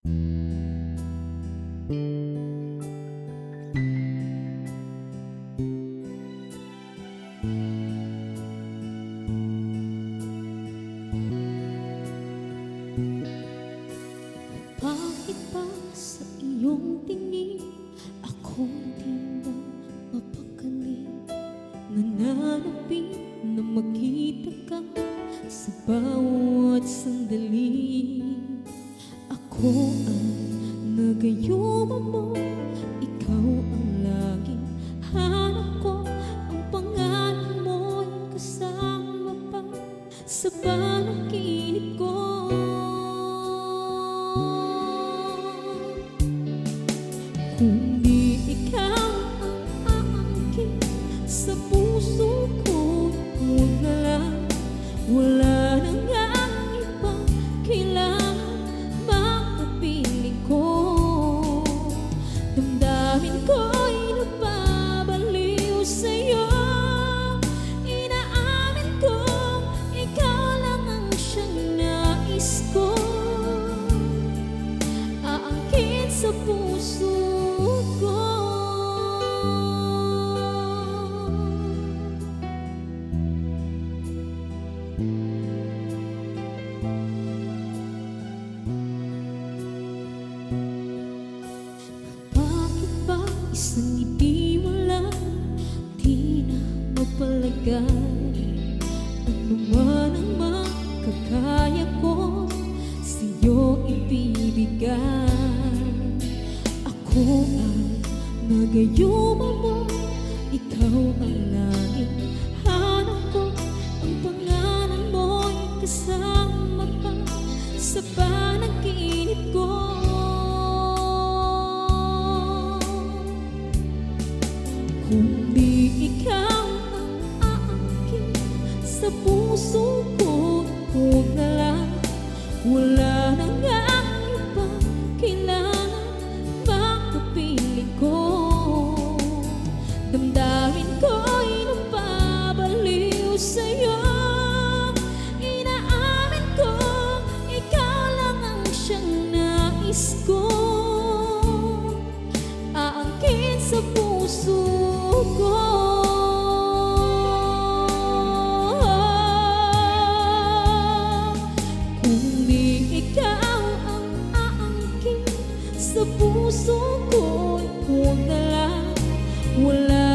Bakit ba iyong tingin Ako di na mapakali Nananapin na makita ka Sa bawat sandali Ako ang nagayuma mo Ikaw ang laging hanap ko. Ang pangalan mo'y kasama pa Sa panaginip sa isang ngiti Ako ang nagayuma mo Ikaw ang laging hanap ko Ang pangalan mo'y kasama pa Sa panaginip ko Kung di ikaw ang aangkin sa puso ko, huwag na lang. Wala nais ko aangkin sa puso ko. Kung di ikaw ang aangkin sa puso ko Huwag na lang, wala